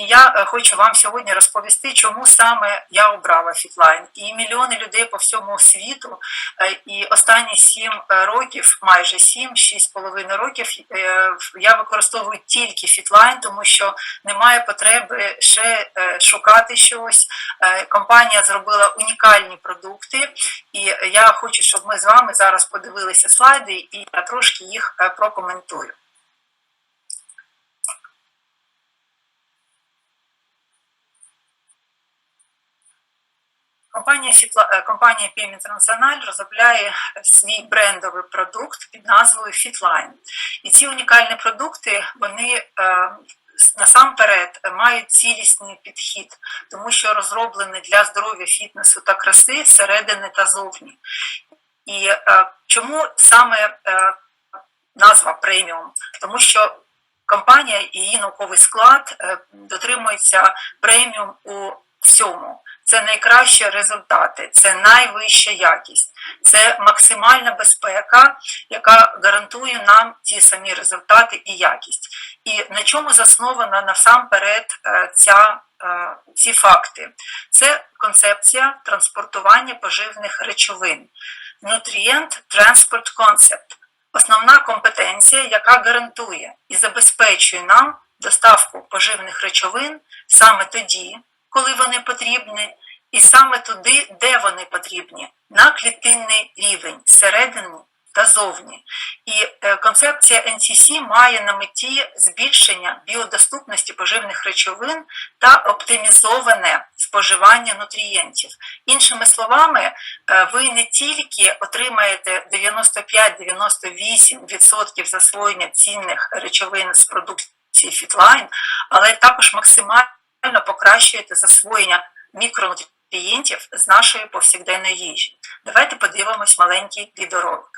І я е, хочу вам сьогодні розповісти, чому саме я обрала Фітлайн. І мільйони людей по всьому світу, е, і останні сім е, років, майже сім, шість з половиною років, я використовую тільки Фітлайн, тому що немає потреби ще шукати щось. Компанія зробила унікальні продукти, і я хочу, щоб ми з вами зараз подивилися слайди, і я трошки їх прокоментую. Компанія Фітла е, компанія PM International розробляє свій брендовий продукт під назвою Fitline. І ці унікальні продукти вони е, насамперед мають цілісний підхід, тому що розроблені для здоров'я фітнесу та краси зсередини та зовні. І е, чому саме е, назва преміум? Тому що компанія і її науковий склад е, дотримується преміум у всьому. Це найкращі результати, це найвища якість, це максимальна безпека, яка гарантує нам ті самі результати і якість. І на чому заснована насамперед е, ця, е, ці факти? Це концепція транспортування поживних речовин. Nutrient Transport Concept – основна компетенція, яка гарантує і забезпечує нам доставку поживних речовин саме тоді, коли вони потрібні, і саме туди, де вони потрібні, на клітинний рівень, зсередини та зовні. І е, концепція NCC має на меті збільшення біодоступності поживних речовин та оптимізоване споживання нутрієнтів. Іншими словами, е, ви не тільки отримаєте 95-98% засвоєння цінних речовин з продукції Фітлайн, але також максимально покращуєте засвоєння мікронутрієнтів з нашої повсякденної їжі. Давайте подивимось маленький відеоролик.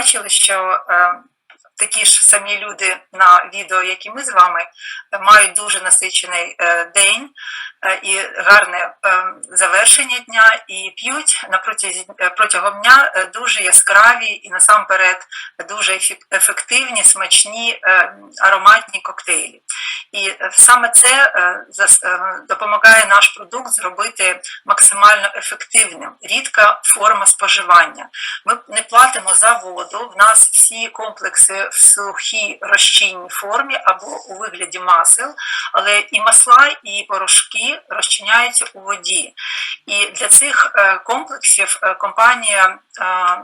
Побачили, що е, такі ж самі люди на відео, як і ми з вами, мають дуже насичений е, день і гарне е, завершення дня, і п'ють е, протягом дня е, дуже яскраві і насамперед дуже ефективні, смачні е, ароматні коктейлі. І е, саме це е, е, допомагає наш продукт зробити максимально ефективним. Рідка форма споживання. Ми не платимо за воду. В нас всі комплекси в сухій розчинній формі або у вигляді масел, але і масла, і порошки розчиняються у воді. І для цих е, комплексів е, компанія е, е,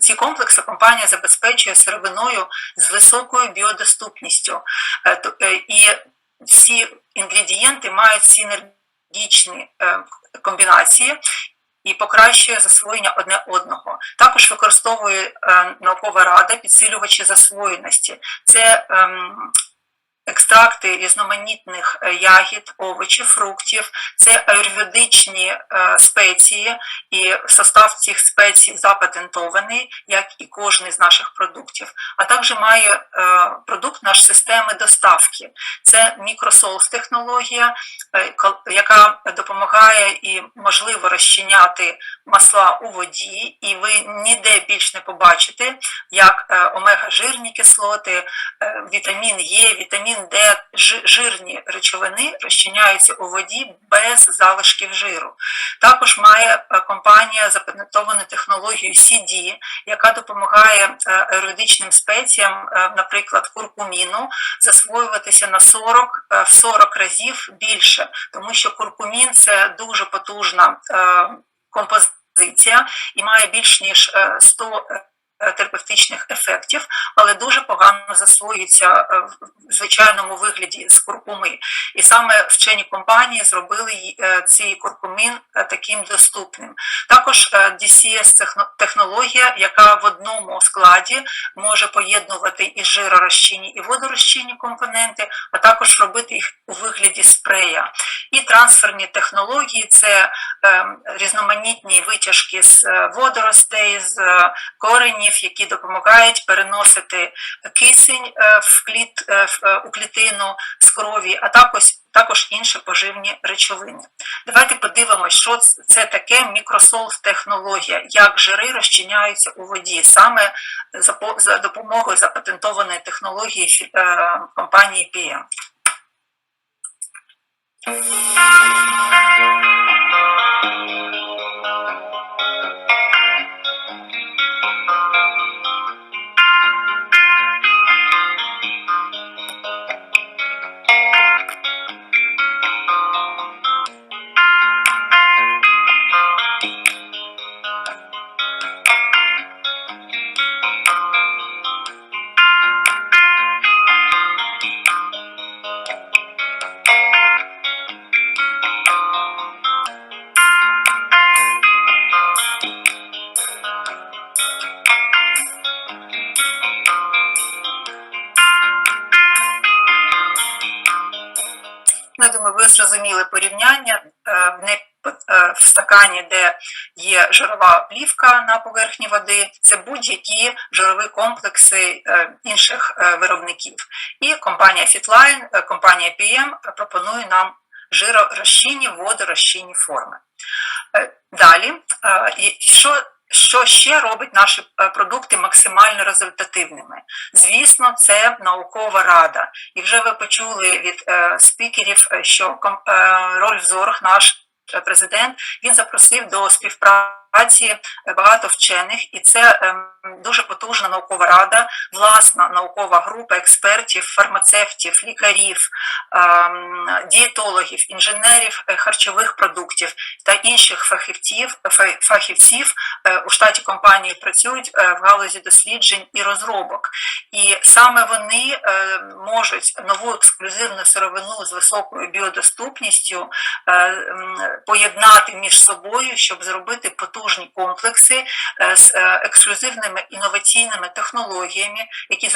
ці комплекси компанія забезпечує сировиною з високою біодоступністю. Е, е, І всі інгредієнти мають синергічні е, комбінації і покращує засвоєння одне одного. Також використовує е, наукова рада підсилювачі засвоєності. Це ем, екстракти різноманітних е, ягід, овочів, фруктів, це аюрведичні е, спеції, і состав цих спецій запатентований, як і кожний з наших продуктів. А також має е, продукт наш системи доставки. Це мікросолс технологія, е, яка допомагає і можливо розчиняти масла у воді, і ви ніде більш не побачите, як омега-жирні кислоти, вітамін Е, вітамін Д, жи- жирні речовини розчиняються у воді без залишків жиру. Також має е, компанія запатентовану технологію CD, яка допомагає е, аероїдичним спеціям, е, наприклад, куркуміну, засвоюватися на 40, е, в 40 разів більше, тому що куркумін це дуже потужна е, композиція і має більш ніж е, 100 е, терапевтичних ефектів, але дуже погано засвоюється е, звичайному вигляді з куркуми. І саме вчені компанії зробили е, цей куркумін е, таким доступним. Також е, DCS технологія, яка в одному складі може поєднувати і жиророзчинні, і водорозчинні компоненти, а також робити їх у вигляді спрея. І трансферні технології це різноманітні витяжки з водоростей, з коренів, які допомагають переносити кисень в кліт, у клітину з крові, а також, також інші поживні речовини. Давайте подивимось, що це таке мікросолф технологія, як жири розчиняються у воді, саме за, по- за допомогою запатентованої технології е, компанії PM. Е, де є жирова плівка на поверхні води, це будь-які жирові комплекси е, інших е, виробників. І компанія Fitline, е, компанія PM пропонує нам жиророзчинні, водорозчинні форми. Далі, що, що ще робить наші продукти максимально результативними? Звісно, це наукова рада. І вже ви почули від спікерів, що ком- е, Рольф Зорг, наш президент, він запросив до співпраці е, багато вчених, і це ем, дуже потужна наукова рада, власна наукова група експертів, фармацевтів, лікарів, ем, дієтологів, інженерів е, харчових продуктів та інших фахівців, фахівців е, у штаті компанії працюють е, в галузі досліджень і розробок. І саме вони можуть нову ексклюзивну сировину з високою біодоступністю поєднати між собою, щоб зробити потужний потужні комплекси е, з е, ексклюзивними інноваційними технологіями, які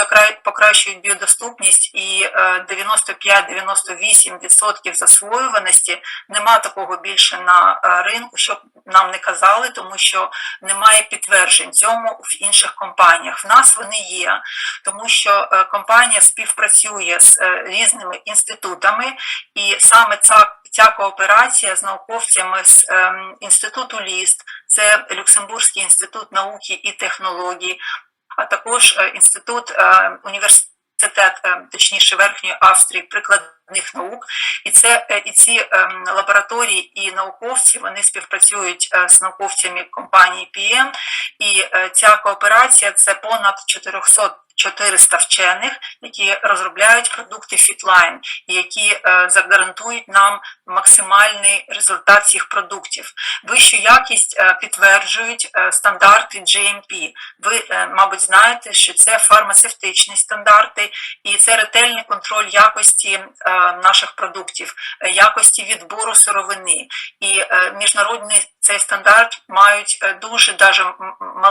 покращують біодоступність і е, 95-98% засвоюваності. Нема такого більше на е, ринку, щоб нам не казали, тому що немає підтверджень цьому в інших компаніях. В нас вони є, тому що е, компанія співпрацює з е, різними інститутами, і саме ця, ця кооперація з науковцями з ем, інституту ЛІСТ, це Люксембурзький інститут науки і технологій, а також е, інститут е, університет, е, точніше Верхньої Австрії, прикладних наук. І це і ці ем, лабораторії і науковці вони співпрацюють з науковцями компанії PM, і ця кооперація це понад 400 400 вчених, які розробляють продукти Fitline, які е, загарантують нам максимальний результат цих продуктів. Вищу якість е, підтверджують е, стандарти GMP. Ви, мабуть, знаєте, що це фармацевтичні стандарти, і це ретельний контроль якості наших продуктів, якості відбору сировини. І міжнародний цей стандарт мають дуже даже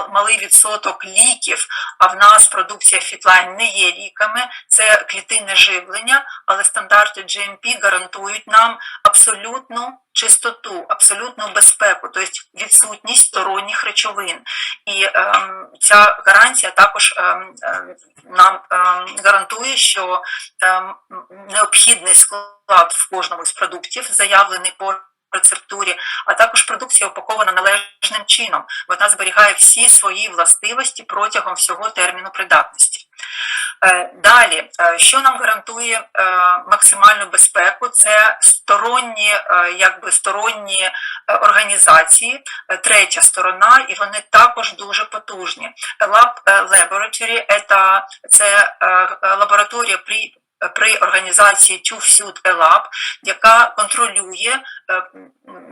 малий відсоток ліків, а в нас продукція Fitline не є ліками, це клітинне живлення, але стандарти GMP гарантують нам абсолютну чистоту, абсолютну безпеку, тобто відсутність сторонніх речовин. І ем, ця гарантія також ем, ем, нам ем, гарантує, що ем, необхідний склад в кожному з продуктів заявлений по рецептурі, а також продукція упакована належним чином. Вона зберігає всі свої властивості протягом всього терміну придатності. Е, Далі, е, що нам гарантує е, максимальну безпеку, це сторонні, якби сторонні організації, третя сторона, і вони також дуже потужні. Lab Laboratory це лабораторія при при організації TÜV Lab, яка контролює е,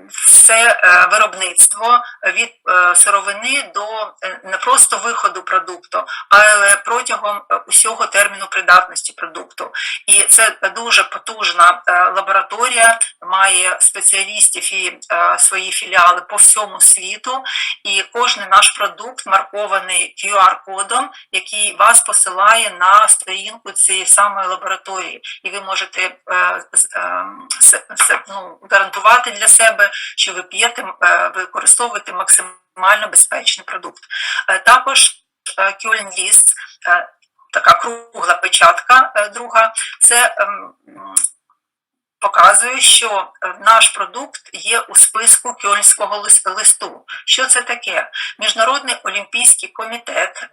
все е, виробництво від е, сировини до не просто виходу продукту, але протягом усього терміну придатності продукту. І це дуже потужна лабораторія, має спеціалістів і свої філіали по всьому світу, і кожен наш продукт маркований QR-кодом, який вас посилає на сторінку цієї самої лабораторії, і ви можете е, е, ну, гарантувати для себе, що ви п'єте, е, використовуєте максимально безпечний продукт. Також Кюльн Ліст, така кругла печатка друга, це ем, показує, що наш продукт є у списку Кьольнського лис- листу. Що це таке? Міжнародний олімпійський комітет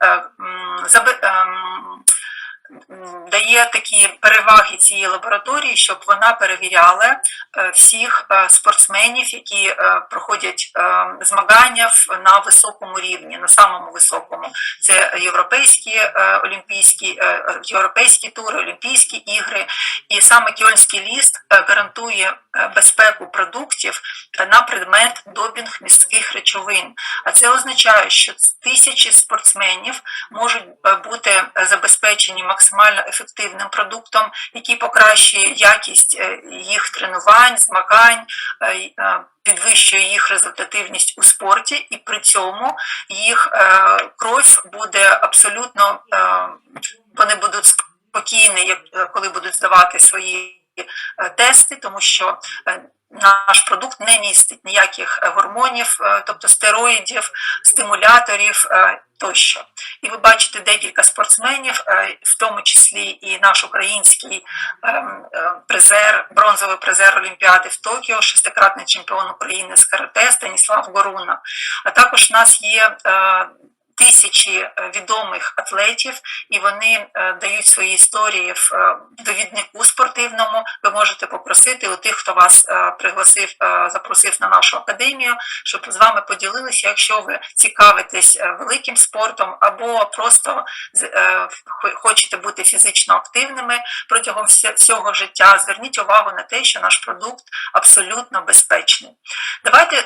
дає такі переваги цієї лабораторії, щоб вона перевіряла е, всіх е, спортсменів, які е, проходять змагання на високому рівні, на самому високому. Це європейські олімпійські, європейські тури, олімпійські ігри. І саме Кьольнський ліст гарантує безпеку продуктів е, на предмет допінг міських речовин. А це означає, що тисячі спортсменів можуть е, бути е, забезпечені максимально ефективним продуктом, який покращує якість е, їх тренувань, змагань, е, е, підвищує їх результативність у спорті, і при цьому їх е, кров буде абсолютно е, вони будуть спокійні, як- е, коли будуть здавати свої е, тести, тому що е, наш продукт не містить ніяких е, гормонів, е, тобто стероїдів, стимуляторів е, тощо. І ви бачите декілька спортсменів, е, в тому числі і наш український ем, е, призер, бронзовий призер Олімпіади в Токіо, шестикратний чемпіон України з карате Станіслав Горуна. А також в нас є е, тисячі е, відомих атлетів, і вони е, дають свої історії в е, довіднику спортивному. Ви можете попросити у тих, хто вас пригласив, запросив на нашу академію, щоб з вами поділилися, якщо ви цікавитесь великим спортом або просто хочете бути фізично активними протягом всього життя. Зверніть увагу на те, що наш продукт абсолютно безпечний. Давайте